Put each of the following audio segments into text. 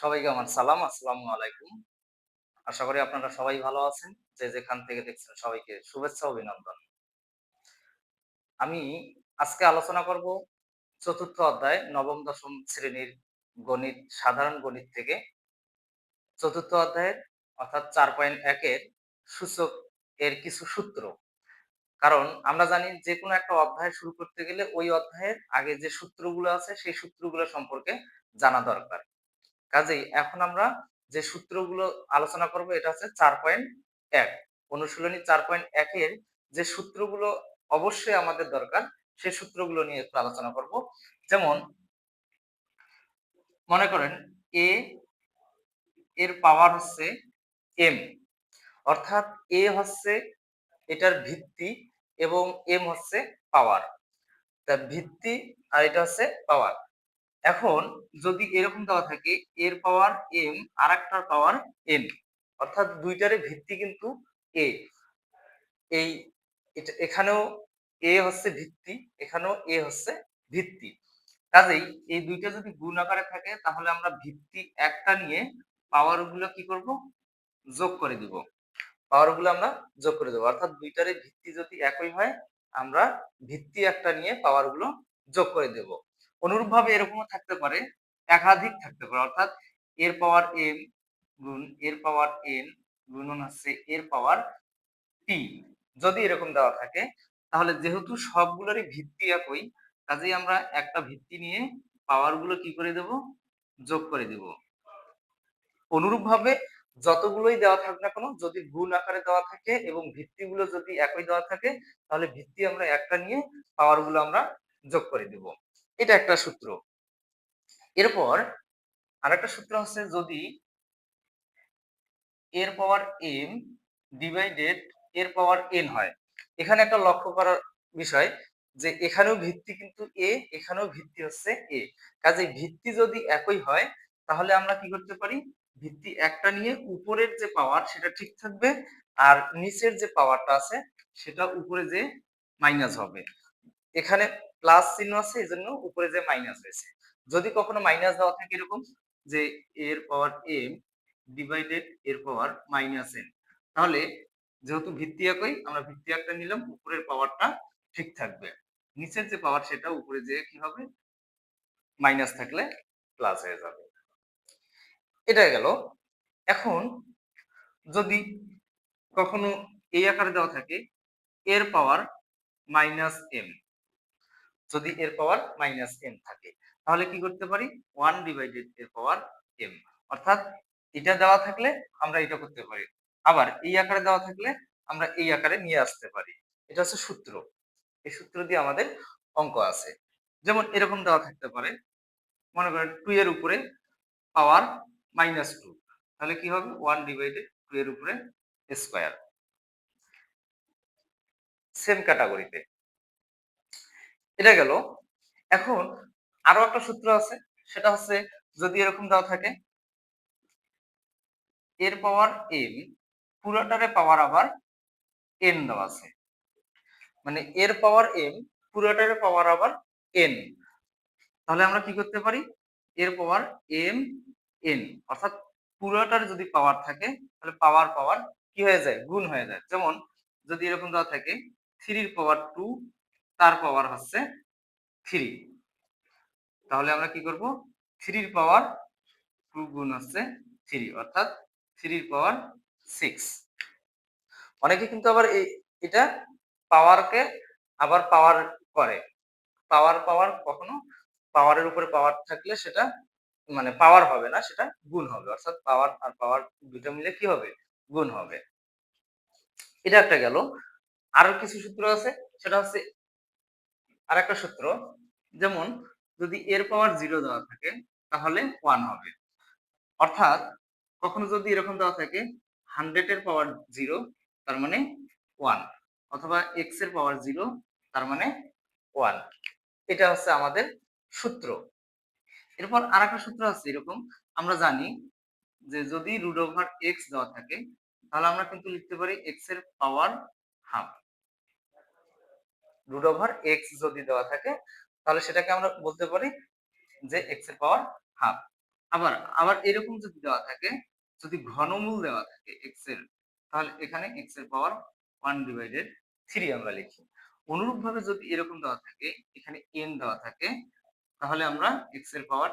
সবাইকে আমার সালাম, আসসালামু আলাইকুম। আশা করি আপনারা সবাই ভালো আছেন। যে যেখান থেকে দেখছেন সবাইকে শুভেচ্ছা, অভিনন্দন। আমি আজকে আলোচনা করব চতুর্থ অধ্যায়, নবম, দশম শ্রেণির গণিত, সাধারণ গণিত থেকে। চতুর্থ অধ্যায়ের, অর্থাৎ চার পয়েন্ট একের সূচক এর কিছু সূত্র। কারণ আমরা জানি যে কোনো একটা অধ্যায় শুরু করতে গেলে ওই অধ্যায়ের আগে যে সূত্রগুলো আছে, সেই সূত্রগুলো সম্পর্কে জানা দরকার। কাজেই এখন আমরা যে সূত্রগুলো আলোচনা করব, এটা হচ্ছে চার পয়েন্ট এক। অনুশীলনী চার পয়েন্ট একের যে সূত্রগুলো অবশ্যই আমাদের দরকার সেই সূত্রগুলো নিয়ে একটু আলোচনা করব। যেমন, মনে করেন এ এর পাওয়ার হচ্ছে এম অর্থাৎ এ হচ্ছে এটার ভিত্তি এবং এম হচ্ছে পাওয়ার তা ভিত্তি আর এটা হচ্ছে পাওয়ার এখন যদি এরকম দেওয়া থাকে, এর পাওয়ার এম আর একটার পাওয়ার এন অর্থাৎ দুইটারে ভিত্তি কিন্তু এ এই এখানেও এ হচ্ছে ভিত্তি, এখানেও এ হচ্ছে ভিত্তি। কাজেই এই দুইটা যদি গুণ আকারে থাকে, তাহলে আমরা ভিত্তি একটা নিয়ে পাওয়ারগুলো কি করব? যোগ করে দিব। পাওয়ারগুলো আমরা যোগ করে দেবো। অর্থাৎ দুইটারে ভিত্তি যদি একই হয়, আমরা ভিত্তি একটা নিয়ে পাওয়ারগুলো যোগ করে দেব। অনুরূপভাবে এরকমও থাকতে পারে, একাধিক থাকতে পারে। অর্থাৎ এর পাওয়ার এম গুণ, এর পাওয়ার এন গুণন হচ্ছে এর পাওয়ার টি যদি এরকম দেওয়া থাকে, তাহলে যেহেতু সবগুলোরই ভিত্তি একই, কাজেই আমরা একটা ভিত্তি নিয়ে পাওয়ারগুলো কি করে দেব? যোগ করে দেব। অনুরূপভাবে যতগুলোই দেওয়া থাক না কেন, যদি গুণ আকারে দেওয়া থাকে এবং ভিত্তিগুলো যদি একই দেওয়া থাকে, তাহলে ভিত্তি আমরা একটা নিয়ে পাওয়ারগুলো আমরা যোগ করে দিব। এটা একটা সূত্র। এরপর আর একটা সূত্র হচ্ছে যদি এর পাওয়ার এম ডিভাইডেড এর পাওয়ার এন হয়। এখানে একটা লক্ষ্য করার বিষয় যে এখানেও ভিত্তি কিন্তু এ এখানেও ভিত্তি হচ্ছে এ কাজে ভিত্তি যদি একই হয়, তাহলে আমরা কি করতে পারি? ভিত্তি একটা নিয়ে উপরের যে পাওয়ার সেটা ঠিক থাকবে আর নিচের যে পাওয়ারটা আছে সেটা উপরে যে মাইনাস হবে। এখানে প্লাস চিহ্ন আছে এই জন্য উপরে যে মাইনাস হয়েছে যদি কখনো মাইনাস দেওয়া থাকে এরকম যে এর পাওয়ার এম ডিভাইডেড এর পাওয়ার মাইনাস এন তাহলে যেহেতু ভিত্তি একই, আমরা ভিত্তি একটা নিলাম, উপরের পাওয়ারটা ঠিক থাকবে। নিচের যে পাওয়ার সেটা উপরে যে কি হবে? মাইনাস থাকলে প্লাস হয়ে যাবে। এটা গেল। এখন যদি কখনো এই আকারে দেওয়া থাকে, এর পাওয়ার মাইনাস এম যদি এর পাওয়ার মাইনাস এম থাকে, তাহলে কি করতে পারি? ওয়ান ডিভাইডেড এর পাওয়ার এম অর্থাৎ এটা দেওয়া থাকলে আমরা এটা করতে পারি। আবার এই আকারে দেওয়া থাকলে আমরা এই আকারে নিয়ে আসতে পারি। এটা হচ্ছে সূত্র। এই সূত্র দিয়ে আমাদের অঙ্ক আছে। যেমন এরকম দেওয়া থাকতে পারে। মনে করেন টু এর উপরে পাওয়ার মাইনাস টু তাহলে কি হবে? ওয়ান ডিভাইডেড টু এর উপরে স্কোয়ার সেম ক্যাটাগরিতে এটা গেল। এখন আরও একটা সূত্র আছে, সেটা হচ্ছে যদি এরকম দেওয়া থাকে, এর পাওয়ার এম পুরোটারে পাওয়ার আবার এন দেওয়া আছে। মানে এর পাওয়ার এম পুরোটারে পাওয়ার আবার এন তাহলে আমরা কি করতে পারি? এর পাওয়ার এম এন অর্থাৎ পুরোটার যদি পাওয়ার থাকে, তাহলে পাওয়ার পাওয়ার কি হয়ে যায়? গুণ হয়ে যায়। যেমন যদি এরকম দেওয়া থাকে থ্রির পাওয়ার টু তার পাওয়ার হচ্ছে থ্রি তাহলে আমরা কি করব? থ্রির পাওয়ার টু গুণ হচ্ছে থ্রি অর্থাৎ থ্রির পাওয়ার সিক্স অনেকে কিন্তু আবার এটা পাওয়ারকে আবার পাওয়ার করে। পাওয়ার পাওয়ার কখনো পাওয়ারের উপরে পাওয়ার থাকলে সেটা মানে পাওয়ার হবে না, সেটা গুণ হবে। অর্থাৎ পাওয়ার আর পাওয়ার দুটো মিলে কি হবে? গুণ হবে। এটা একটা গেল। আরও কিছু সূত্র আছে, সেটা হচ্ছে আর একটা সূত্র, যেমন যদি এর পাওয়ার জিরো দেওয়া থাকে, তাহলে ওয়ান হবে। অর্থাৎ কখনো যদি এরকম দেওয়া থাকে হান্ড্রেড এর পাওয়ার জিরো তার মানে ওয়ান অথবা এক্সের পাওয়ার জিরো তার মানে ওয়ান এটা হচ্ছে আমাদের সূত্র। এরপর আর একটা সূত্র আছে এরকম। আমরা জানি যে যদি রুট ওভার এক্স দেওয়া থাকে, তাহলে আমরা কিন্তু লিখতে পারি এক্সের power half root over X যদি দেওয়া থাকে, তাহলে সেটাকে আমরা বলতে পারি যে এক্সের পাওয়ার হাফ আবার আবার এরকম যদি দেওয়া থাকে, যদি ঘনমূল দেওয়া থাকে এক্সের, তাহলে এখানে এক্সের পাওয়ার ওয়ান ডিভাইডেড থ্রি আমরা লিখি। অনুরূপভাবে যদি এরকম দেওয়া থাকে, এখানে এন দেওয়া থাকে, তাহলে আমরা এক্সের পাওয়ার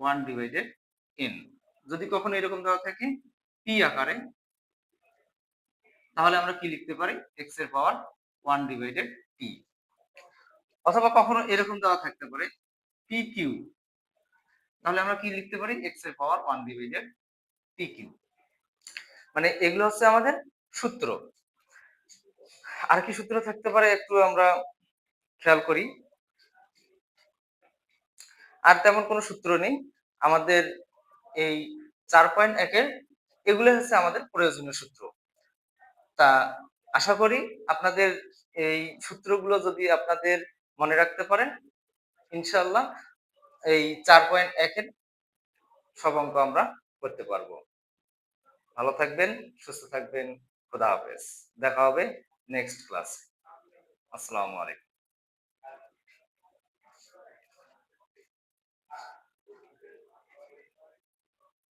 ওয়ান ডিভাইডেড এন যদি কখনো এরকম দেওয়া থাকে পি আকারে, তাহলে আমরা কি লিখতে পারি? এক্সের পাওয়ার ওয়ান ডিভাইডেড পি অথবা কখনো এরকম দেওয়া থাকতে পারে পি কিউ তাহলে আমরা কি লিখতে পারি? এক্সের power one divided P Q মানে এগুলো হচ্ছে আমাদের সূত্র। আর কি সূত্র থাকতে পারে একটু আমরা খেয়াল করি। আর তেমন কোনো সূত্র নেই। আমাদের এই চার পয়েন্ট একের এগুলো হচ্ছে আমাদের প্রয়োজনীয় সূত্র। তা আশা করি আপনাদের এই সূত্রগুলো যদি আপনাদের মনে রাখতে পারেন ইনশাল্লাহ এই চার পয়েন্ট একের সব অঙ্ক আমরা করতে পারব। ভালো থাকবেন, সুস্থ থাকবেন, খুদা হাফেজ। দেখা হবে নেক্সট ক্লাসে। আসসালামু আলাইকুম।